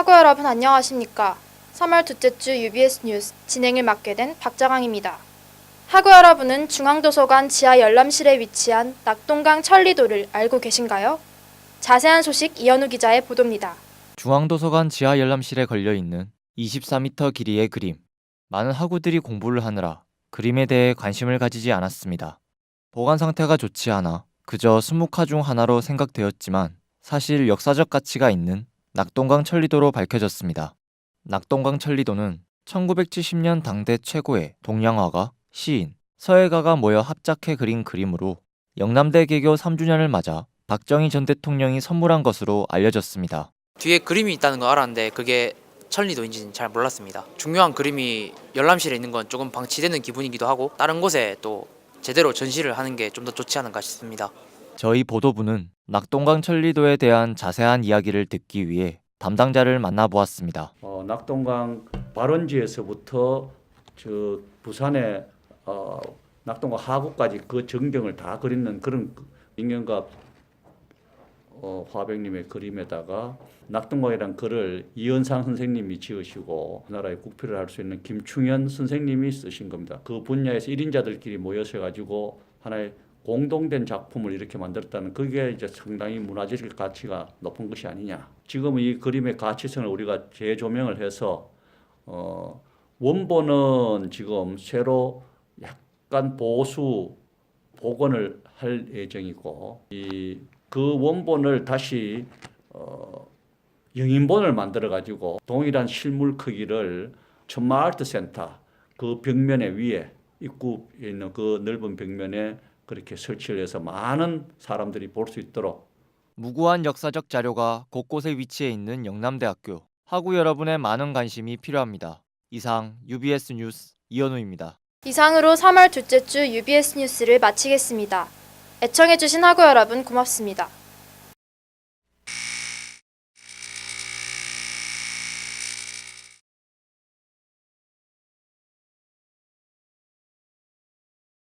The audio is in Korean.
학우 여러분 안녕하십니까? 3월 둘째 주 UBS 뉴스 진행을 맡게 된 박자강입니다. 학우 여러분은 중앙도서관 지하 열람실에 위치한 낙동강 천리도를 알고 계신가요? 자세한 소식 이현우 기자의 보도입니다. 중앙도서관 지하 열람실에 걸려 있는 24m 길이의 그림. 많은 학우들이 공부를 하느라 그림에 대해 관심을 가지지 않았습니다. 보관 상태가 좋지 않아 그저 순묵화 중 하나로 생각되었지만 사실 역사적 가치가 있는 낙동강 천리도로 밝혀졌습니다. 낙동강 천리도는 1970년 당대 최고의 동양화가, 시인, 서예가가 모여 합작해 그린 그림으로 영남대 개교 3주년을 맞아 박정희 전 대통령이 선물한 것으로 알려졌습니다. 뒤에 그림이 있다는 거 알았는데 그게 천리도인지는 잘 몰랐습니다. 중요한 그림이 열람실에 있는 건 조금 방치되는 기분이기도 하고 다른 곳에 또 제대로 전시를 하는 게 좀 더 좋지 않은가 싶습니다. 저희 보도부는 낙동강 천리도에 대한 자세한 이야기를 듣기 위해 담당자를 만나보았습니다. 어, 낙동강 발원지에서부터 저 부산의 어, 낙동강 하구까지 그 전경을 다 그리는 그런 인경갑 어, 화백님의 그림에다가 낙동강이란 글을 이현상 선생님이 지으시고 우리나라의 국표를 할수 있는 김충현 선생님이 쓰신 겁니다. 그 분야에서 1인자들끼리 모여서 가지고 하나의 공동된 작품을 이렇게 만들었다는 그게 이제 상당히 문화적 가치가 높은 것이 아니냐. 지금 이 그림의 가치성을 우리가 재조명을 해서 어, 원본은 지금 새로 약간 보수 복원을 할 예정이고 이 그 원본을 다시 어, 영인본을 만들어 가지고 동일한 실물 크기를 천마 아트 센터 그 벽면에 위에 입구에 있는 그 넓은 벽면에 그렇게 설치를 해서 많은 사람들이 볼 수 있도록 무구한 역사적 자료가 곳곳에 위치해 있는 영남대학교. 학우 여러분의 많은 관심이 필요합니다. 이상 UBS 뉴스 이현우입니다. 이상으로 3월 둘째 주 UBS 뉴스를 마치겠습니다. 애청해주신 학우 여러분 고맙습니다.